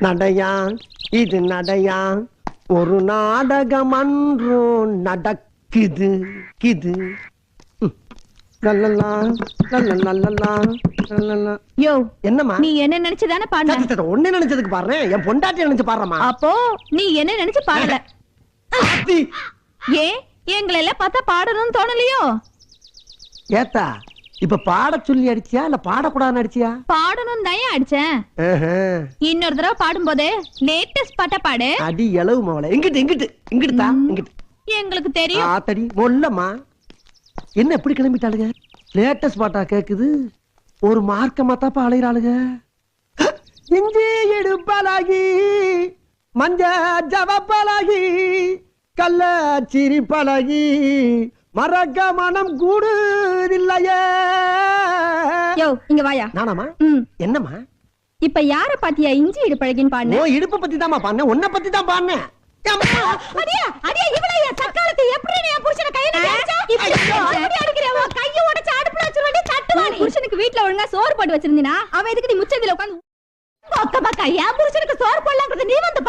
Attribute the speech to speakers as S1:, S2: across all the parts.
S1: நடையா இது நடையா ஒரு நாடகம் அன்றோ நடக்குது கிது.
S2: யோ
S1: என்னம்மா?
S2: நீ என்ன நினைச்சுதானே பாடுன?
S1: ஒண்ணு நினைச்சதுக்கு பாடுறேன் என் பொண்டாட்டி நினைச்சு பாடுறமா
S2: அப்போ நீ என்ன நினைச்சு பாடல? ஏன்? எங்களை எல்லாம் பார்த்தா பாடணும்னு தோணலையோ?
S1: ஏத்தா இப்ப பாட சொல்லி அடிச்சியா இல்ல பாடக்கூடாதுன்னு அடிச்சியா?
S2: பாடணும்னு தான் அடிச்சேன். இன்னொரு தடவை பாடும்போது லேட்டஸ்ட் பாட்டா பாடு.
S1: அடி எளவு மவளை. எங்கிட்டு எங்கிட்டு எங்கிட்டு தா எங்கிட்டு
S2: எங்களுக்கு தெரியும்.
S1: ஆத்தடி மொல்லம்மா என்ன எப்படி கிளம்பிட்டாளுங்க? லேட்டஸ்ட் பாட்டா கேக்குது. ஒரு மார்க்கமா தாப்பா அலையிறாளுங்க. இஞ்சி எடுப்பலாகி மஞ்ச ஜவப்பலாகி கள்ள சிரிப்பழகி மறக்க மனம் கூடுதில்லையே.
S2: யோ இங்க வாயா.
S1: நானாமா என்னம்மா?
S2: இப்ப யார பாத்தியா இஞ்சி இடு பழகின்னு பாடுன?
S1: ஓ இடுப்பு பத்தி தாமா பாடினேன் உன்னை பத்தி தான் அம்மா!
S2: அடியா அடியா இவளைய? தற்காலத்து எப்படி நீ புருஷனை கையில அடிச்சா இப்படி அடிக்கிறவ கைய உடைச்சு அடுப்புல புருஷனுக்கு வீட்ல ஒழுங்கா சோறு போட்டு வச்சிருந்தீனா? அவன் எதுக்கு நீ முச்சந்தில உட்கார்ந்து பக்க பக்க என் புருஷனுக்கு சோறு போடலாங்கிறது நீ வந்து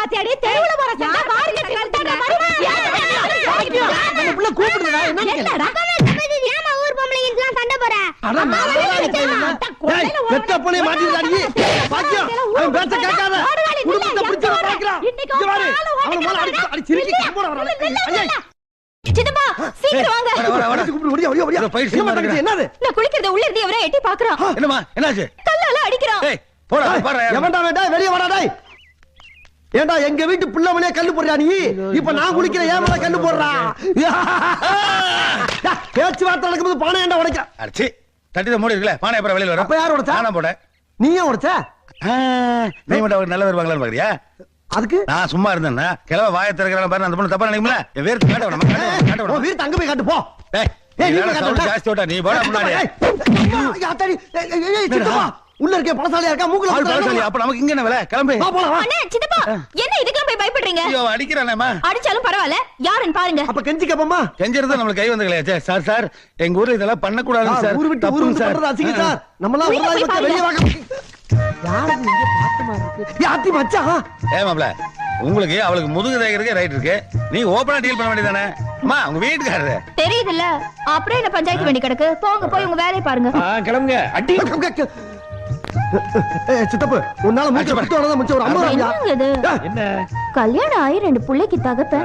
S1: என்னது?
S2: நான் குளிக்கிறத உள்ள இருந்து எவரோ எட்டி பாக்குறான்
S3: என்னம்மா என்னாச்சு?
S2: கல்லால அடிக்கிறான்.
S3: ஏய் போடா
S1: வெளிய வாடா டேய். ஏண்டா எங்க வீட்டு புள்ள மணியா கல்லு போடுறா நீ? இப்ப நான் குளிக்கிற ஏன் மேல கல்லு போடுறா? பேச்சுவார்த்தை நடக்கும்போது பானை ஏன்டா உடைக்க
S3: அடிச்சு தட்டி மூடி இருக்குல்ல பானை அப்புறம் வெளியில வரும்.
S1: அப்ப யார் உடைச்சா?
S3: நானா போட
S1: நீ ஏன் உடைச்ச?
S3: நீ மட்டும் அவர் நல்ல வருவாங்களான்னு பாக்குறியா?
S1: அதுக்கு?
S3: நான் சும்மா இருந்தேன்னா கிழவ வாயை திறக்கிறான் பாரு அந்த பொண்ணு தப்பா நினைக்கும்ல. வேர்த்து காட்ட வேணாம் காட்ட வேணாம்
S1: வீட்டு அங்க போய் காட்டு போ.
S3: ஏய் நீ
S1: காட்டு.
S3: ஜாஸ்தி விட்டா நீ போடா முன்னாடி
S1: ஏய், ஏய், சித்தப்பா, உள்ள இருக்கே பழசாலியா இருக்கா? மூக்குல
S3: பழசாலி அப்ப நமக்கு இங்க என்ன வேலை? கிளம்பு.
S1: வா, போலாம், வா.
S2: அண்ணே சித்தப்பா என்ன இதுக்கெல்லாம் போய் பயப்படுறீங்க?
S3: ஐயோ அடிக்கிறானேம்மா.
S2: அடிச்சாலும் பரவாயில்ல. யாருன்னு பாருங்க.
S1: அப்ப கெஞ்சி கேப்பமா
S3: கெஞ்சறது நம்மளுக்கு கை வந்து கிடையாது. சார் சார் எங்க ஊர்ல இதெல்லாம் பண்ணக்கூடாது சார்
S1: ஊரு விட்டு ஊரு விட்டு பண்றது அசிங்கம் சார். நம்மளாம்
S2: உள்ள
S1: ஒரு நாளைக்கு
S2: போய்
S1: வெளிய வாங்க. யாரு இங்க பார்த்த மாதிரி இருக்கு யாத்தி மச்சான்
S3: ஏமாப்ல உங்களுக்கு அவளுக்கு முதுகு தேய்க்கிறதுக்கு ரைட் இருக்கு. நீங்க ஓபனா டீல் பண்ண வேண்டியதானே அம்மா உங்க வீட்டுக்காரரு.
S2: தெரியுதுல்ல. அப்புறம் என்ன பஞ்சாயத்து வேண்டி கிடக்கு? போங்க போய் உங்க வேலையை பாருங்க.
S4: கிளம்புங்க. அடி.
S1: சித்தப்பு உன்னால மூச்சு பத்து வரதான் மிச்சம் ஒரு ஐம்பது
S4: என்ன
S2: கல்யாணம் ஆகி ரெண்டு பிள்ளைக்கு தகப்ப.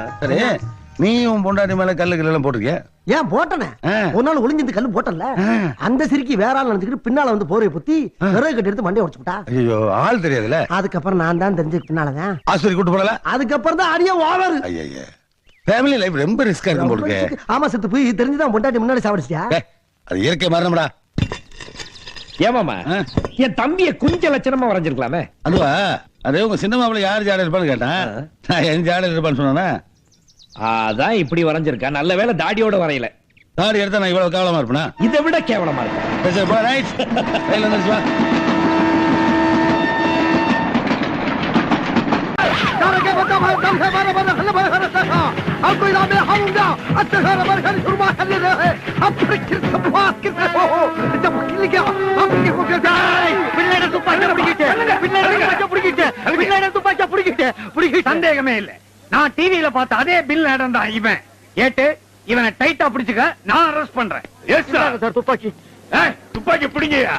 S3: நீ உன் பொண்டாட்டி மேல கல்லு கல்லு எல்லாம் போட்டிருக்கிய?
S1: ஏன் போட்டனே. ஒரு நாள் ஒளிஞ்சிருந்து கல்லு போட்டல. அந்த சிரிக்கி வேற ஆள் நினைச்சுக்கிட்டு பின்னால வந்து போரைய புத்தி விறகு கட்டி எடுத்து மண்டைய உடைச்சு விட்டா?
S3: ஐயோ ஆள் தெரியாதுல்ல?
S1: அதுக்கப்புறம் நான் தான் தெரிஞ்சு பின்னாலதான்.
S3: ஆஸ்பத்திரி கூட்டு போடல
S1: அதுக்கப்புறம் தான் அடியே ஓவர்.
S3: ஐயா ஃபேமிலி லைஃப் ரொம்ப ரிஸ்கா இருக்கும் போலுக்கு
S1: ஆமா சித்து போய் தெரிஞ்சுதான் பொண்டாட்டி முன்னாடி சாவடிச்சியா
S3: அது இயற்கை மரணம்டா
S4: ஏமாமா. என் தம்பிய குஞ்ச லட்சணமா வரைஞ்சிருக்கலாமே.
S3: அதுவா? அது உங்க சின்ன மாப்பிள்ள யார் ஜாட இருப்பான்னு கேட்டேன் நான் என் ஜாட இருப்பான்னு சொன்னா
S4: அதான் இப்படி வரைஞ்சிருக்கா. நல்ல வேளை தாடியோட வரையல.
S3: தாடி எடுத்தா நான் இவ்வளவு கவலமா இருப்பேனா?
S4: இதை விட கேவலமா இருக்கு.
S3: சரி, சரி, போ, ரைட் கையில வந்துருச்சு வா.
S5: சந்தேகமே இல்ல. நான் டிவியில பார்த்த அதே பில் தான் இவன். ஏட்டு இவனை டைட்டா பிடிச்சுக்க நான் அரெஸ்ட் பண்றேன். சார் துப்பாக்கி. துப்பாக்கி பிடிங்கயா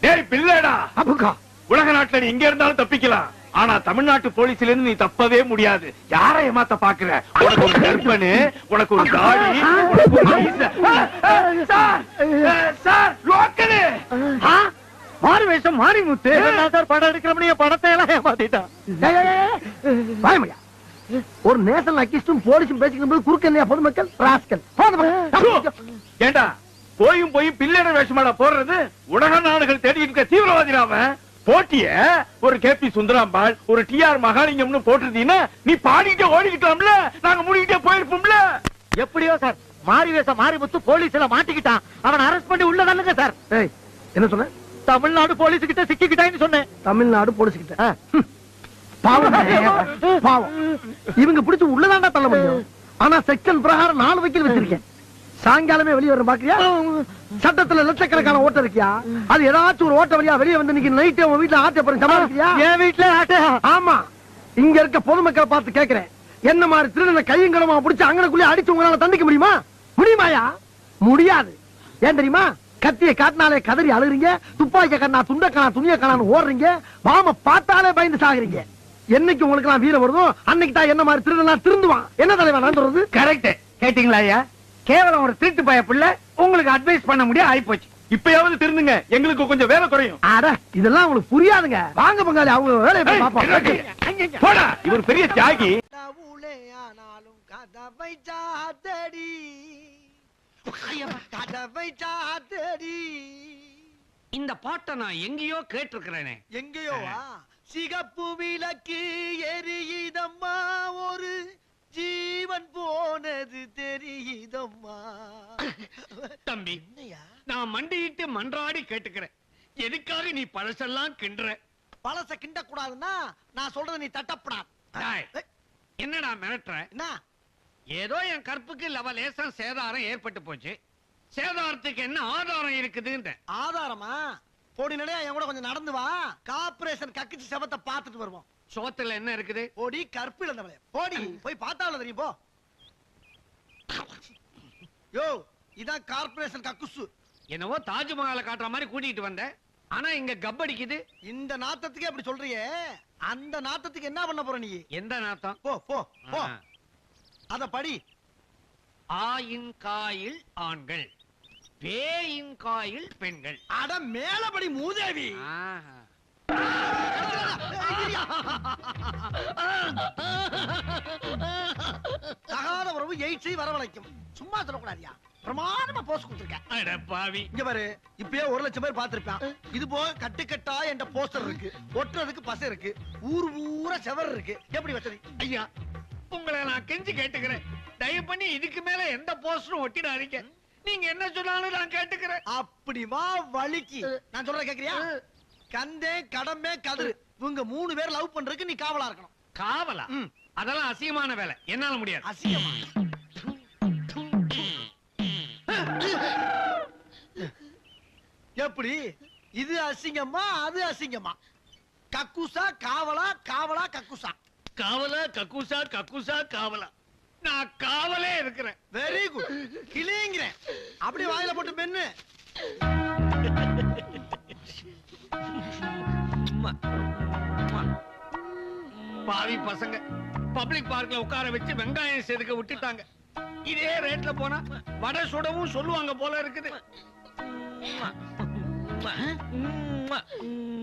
S5: டேய் பிள்ளடா. அபுகா. உலக நாட்டுல நீ எங்க இருந்தாலும் தப்பிக்கலாம். ஆனா தமிழ்நாட்டு போலீஸ்ல இருந்து நீ தப்பவே முடியாது. யாரை ஏமாத்த பாக்குற? உனக்கு ஒரு கற்பனு உனக்கு ஒரு தாடி உனக்கு ஒரு சார் சார் லோக்கலு? மாறு வேஷம் மாறி முத்து. சார் படம் எடுக்கிறவனைய படத்தை எல்லாம் ஏமாத்திட்டான்.
S1: பயமையா ஒரு நேஷனல் அக்கிஸ்டும் போலீஸும் பேசிக்கும் போது குறுக்க இல்லையா பொதுமக்கள்? ராஸ்கல்.
S5: ஏண்டா போயும் போய் பிள்ளைட வேஷமாடா போடுறது? உலக நாடுகள் தேடி இருக்க தீவிரவாதி அவன். போட்டிய? ஒரு கே பி சுந்தராம்பாள் ஒரு டி ஆர் மகாலிங்கம்னு போட்டிருந்தீங்கன்னா நீ பாடிக்கிட்டே ஓடிக்கிட்டோம்ல நாங்க மூடிக்கிட்டே போயிருப்போம்ல? எப்படியோ சார் மாறி வேஷம் மாறி முத்து போலீஸ்ல மாட்டிக்கிட்டான். அவன் அரெஸ்ட் பண்ணி உள்ளதானுங்க சார்.
S1: ஏய் என்ன சொன்ன?
S5: தமிழ்நாடு போலீஸ் கிட்ட சிக்கிக்கிட்டான்னு சொன்னேன்.
S1: தமிழ்நாடு போலீஸ் கிட்ட ஹம். பாவம் பாவம். இவங்க பிடிச்சு உள்ளதாண்டா தள்ள முடியும். ஆனா செக்ஷன் பிரகாரம் நாலு வக்கீல் வச்சிருக்கேன். சாயங்காலமே வெளியே வரும் பாக்கியா? சட்டத்துல லட்சக்கணக்கான ஓட்ட இருக்கியா? அது ஏதாச்சும் ஒரு ஓட்ட வழியா வெளியே வந்து இன்னைக்கு நைட்டே உன் வீட்டுல ஆட்டை போறேன் சமாளிக்கிறியா? என் வீட்டுல ஆட்ட. ஆமா. இங்க இருக்க பொதுமக்களை பார்த்து கேக்குறேன். என்ன மாதிரி திருடனை கையங்கலமா பிடிச்சு அங்கனக்குள்ளே அடிச்சு உங்களால தண்டிக்க முடியுமா? முடியுமாயா? முடியாது. ஏன் தெரியுமா? கத்திய காட்டினாலே கதறி அழுறீங்க துப்பாக்கிய கண்ணா துண்ட காணா துணிய காணான்னு ஓடுறீங்க மாம பார்த்தாலே பயந்து சாகுறீங்க. என்னைக்கு உங்களுக்கு எல்லாம் வீரம் வருதோ அன்னைக்கு தான் என்ன மாதிரி திருடனா திருந்துவான். என்ன தலைவா நடந்துறது?
S5: கரெக்ட் கேட்டீங்களா ஐயா? கேவலம் ஒரு திருட்டு பய புள்ள உங்களுக்கு அட்வைஸ் பண்ண முடியாது ஆயிப்போச்சு. இப்பயாவது திருந்துங்க. எங்களுக்கு கொஞ்சம் வேலை குறையும்.
S1: அட இதெல்லாம் உங்களுக்கு புரியாதுங்க. வாங்க பங்காளி அவங்க வேலையை போய் பாப்போம்
S5: போடா இவர் பெரிய தியாகி.
S1: ஆனாலும் கதவை சாத்தடி. கதவை சாத்தடி.
S6: இந்த பாட்டை நான் எங்கேயோ கேட்டிருக்கிறேனே.
S1: எங்கேயோவா? சிகப்பு விளக்கு எரியுதம்மா ஒரு தெரியுதம்மா
S6: தம்பி நான் மண்டியிட்டு மன்றாடி கேட்டுக்கிறேன். எதுக்காக நீ பழசெல்லாம் கிண்டுற?
S1: பழச கிண்ட கூடாதுன்னா நான் சொல்றத நீ தட்டப்படாது.
S6: என்னடா மிரட்டுற?
S1: என்ன?
S6: ஏதோ என் கற்புக்கு லவ லேசம் சேதாரம் ஏற்பட்டு போச்சு. சேதாரத்துக்கு என்ன ஆதாரம் இருக்குதுன்ற?
S1: ஆதாரமா? போடி நடையா என் கூட கொஞ்சம் நடந்து வா. கார்பரேஷன் கக்கிச்சு செவத்தை பார்த்துட்டு வருவோம்.
S6: சோத்துல என்ன இருக்குது?
S1: போடி கற்பு இழந்தவளே போடி போய் பார்த்தாவில் தெரியும் போ. யோ இதான் கார்பரேஷன் கக்குசு.
S6: என்னவோ தாஜ்மஹாலை காட்டுற மாதிரி கூட்டிட்டு வந்த. ஆனா இங்க கப்படிக்குது
S1: இந்த நாத்தத்துக்கே அப்படி சொல்றியே? அந்த நாத்தத்துக்கு என்ன பண்ண போற நீ?
S6: எந்த நாத்தம்?
S1: போ போ போ. அத படி.
S6: ஆயின் காயில் ஆண்கள் பேயின் காயில் பெண்கள்.
S1: அட மேலபடி மூதேவி. தகாத உறவு எயிட்ஸை வரவழைக்கும். சும்மா சொல்லக்கூடாதியா? பிரமாதமா போஸ்ட் கொடுத்துருக்கேன்.
S6: பாவி.
S1: இங்க பாரு இப்பயே ஒரு லட்சம் பேர் பார்த்திருப்பான். இது போக கட்டுக்கட்டா என்ற போஸ்டர் இருக்கு. ஒட்டுறதுக்கு பசை இருக்கு. ஊர் ஊரா செவர் இருக்கு. எப்படி வசதி
S6: ஐயா உங்களை நான் கெஞ்சி கேட்டுக்கிறேன். தயவு பண்ணி இதுக்கு மேல எந்த போஸ்டரும் ஒட்டிடாதீங்க. நீங்க என்ன சொன்னாலும் நான் கேட்டுக்கிறேன்.
S1: அப்படி வா வலிக்கு நான் சொல்றத கேக்குறியா? கந்தே கடம்பே கதிரு. இவங்க மூணு பேர் லவ் பண்றதுக்கு நீ காவலா இருக்கணும்.
S6: காவலா. அதெல்லாம் அசிங்கமான வேலை. என்னால முடியாது.
S1: அசிங்கமா? எப்படி? இது அசிங்கமா அது அசிங்கமா? கக்குசா காவலா காவலா கக்குசா?
S6: காவலா கக்கூசா கக்கூசா காவலா. நான் காவலே இருக்கிறேன்.
S1: வெரி குட் கிளிங்கிறேன். அப்படியே வாயில போட்டு பெண்ணு
S6: பாவி பசங்க. பப்ளிக் பார்க்ல உட்கார வச்சு வெங்காயம் செதுக்க விட்டுட்டாங்க. இதே ரேட்ல போனா வடை சுடவும் சொல்லுவாங்க போல இருக்குது.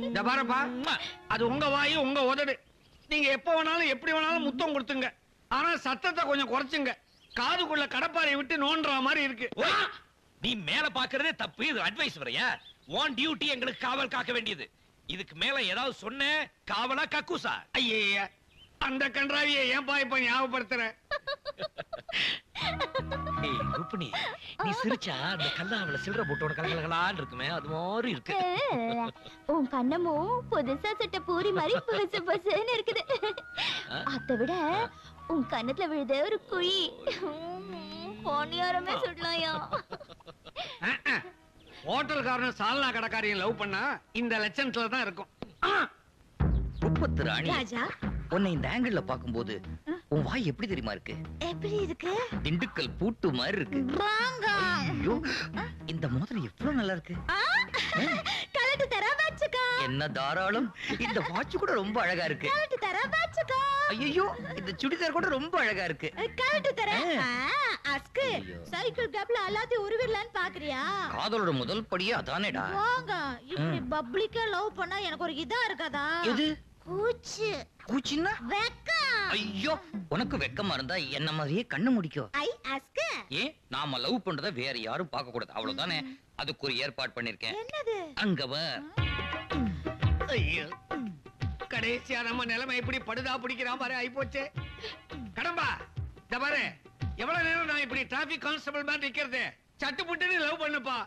S6: இந்த பாருப்பா. அது உங்க வாயு உங்க உதடு. நீங்க எப்ப வேணாலும் எப்படி வேணாலும் முத்தம் கொடுத்துங்க. ஆனா சத்தத்தை கொஞ்சம் குறைச்சுங்க. காதுக்குள்ள கடப்பாரை விட்டு நோண்டுற மாதிரி இருக்கு.
S4: நீ மேல பாக்குறதே தப்பு. இது அட்வைஸ் வரையா உன் டியூட்டி எங்களுக்கு காவல் காக்க வேண்டியது. இதுக்கு மேல ஏதாவது சொன்ன காவலா கக்கூசா?
S6: ஐயா அந்த கன்றாவியை ஏன்பா இப்ப ஞாபகப்படுத்துற.
S4: ஏய் ருப்பினி நீ சிரிச்சா அந்த கல்லாவல சில்லற போட்டோட கலகலகலான்னு இருக்குமே? அது மாதிரி இருக்கு.
S2: உன் கண்ணமும் புதுசா சுட்ட பூரி மாதிரி புதுசு புதுசுன்னு இருக்குது. அதை விட உன் கண்ணத்துல விழுத ஒரு குழி. பொன்னியாரமே சுடலாயா.
S6: ஹோட்டல்காரன் சால்னா கடைக்காரையும் லவ் பண்ணா இந்த லட்சணத்துல தான் இருக்கும்
S7: முப்பத்து ராணி
S2: ராஜா
S7: உன்னை இந்த ஆங்கிள் பாக்கும்போது உன் வாய் எப்படி தெரியுமா இருக்கு?
S2: எப்படி இருக்கு?
S7: திண்டுக்கல் பூட்டு மாதிரி இருக்கு.
S2: வாங்க.
S7: ஐயோ இந்த மோதிரம் எவ்வளவு நல்லா இருக்கு?
S2: கலட்டு தர வச்சுக்கோ
S7: என்ன தாராளம்? இந்த வாட்ச் கூட ரொம்ப அழகா இருக்கு.
S2: கலட்டு தர வச்சுக்கோ
S7: ஐயோ இந்த சுடிதார் கூட ரொம்ப அழகா இருக்கு.
S2: கலட்டு தர. அஸ்கு. சைக்கிள் கேப்ல எல்லாத்தையும் உருவிடலான்னு பாக்குறியா?
S7: காதலோட முதல் படியே அதானேடா.
S2: வாங்க. இப்படி பப்ளிக்கா லவ் பண்ணா எனக்கு ஒரு இதா இருக்காதா?
S7: எது?
S2: கூச்சு
S7: கூச்சின்னா
S2: வெக்கம்.
S7: ஐயோ உனக்கு வெக்கமா இருந்தா என்ன மாதிரியே கண்ணு முடிக்கோ
S2: ஐ அஸ்கு.
S7: ஏன்? நாம லவ் பண்றத வேற யாரும் பார்க்க கூடாது. அவ்வளவுதானே? அதுக்கு ஒரு ஏற்பாடு பண்ணிருக்கேன்.
S2: என்னது?
S7: அங்க வா.
S6: ஐயோ கடைசியா நம்ம நிலைமை இப்படி படுதா பிடிக்கிறா பாரு ஆயிப்போச்சே. கடம்பா இந்த பாரு. எவ்வளவு நேரம் நான் இப்படி டிராபிக் கான்ஸ்டபிள் மாதிரி நிக்கிறது? சட்டு புட்டுன்னு லவ் பண்ணுப்பா.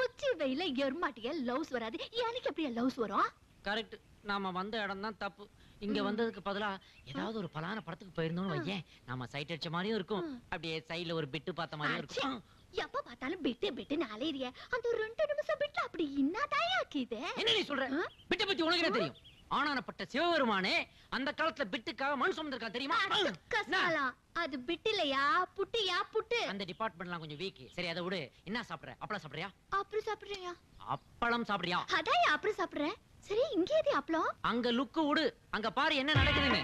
S2: உச்சி வெயில எருமாட்டிய லவ்ஸ் வராது. எனக்கு எப்படி லவ்ஸ் வரும்?
S8: கரெக்ட் நாம வந்த இடம் தான் தப்பு. இங்க வந்ததுக்கு பதிலா ஏதாவது ஒரு பலான படத்துக்கு போயிருந்தோம்னு வையேன். நம்ம சைட் அடிச்ச மாதிரியும் இருக்கும். அப்படியே சைடுல ஒரு பிட்டு பார்த்த மாதிரியும் இருக்கும்.
S9: எப்ப பார்த்தாலும் பிட்டு பிட்டு அலையிறிய. அந்த ரெண்டு நிமிஷம் பிட்டு அப்படி என்னதாயா ஆக்கிது
S8: என்ன நீ சொல்ற? பிட்ட பத்தி உனக்கு தெரியும்? ஆனானப்பட்ட சிவபெருமானே அந்த காலத்துல பிட்டுக்காக மண் சுமந்திருக்கா தெரியுமா?
S9: அது பிட்டு இல்லையா? புட்டியா புட்டு?
S8: அந்த டிபார்ட்மெண்ட்லாம் கொஞ்சம் வீக் சரி அதை விடு. என்ன சாப்பிடுற? அப்பளம் சாப்பிடுறியா?
S9: அப்புறம் சாப்பிடுறியா
S8: அப்பளம் சாப்பிடுறியா?
S9: அதான் அப்புறம் சாப்பிடுறேன் சரி இங்கே எது அப்பளம்?
S8: அங்க லுக்கு விடு. அங்க பாரு என்ன நடக்குதுன்னு.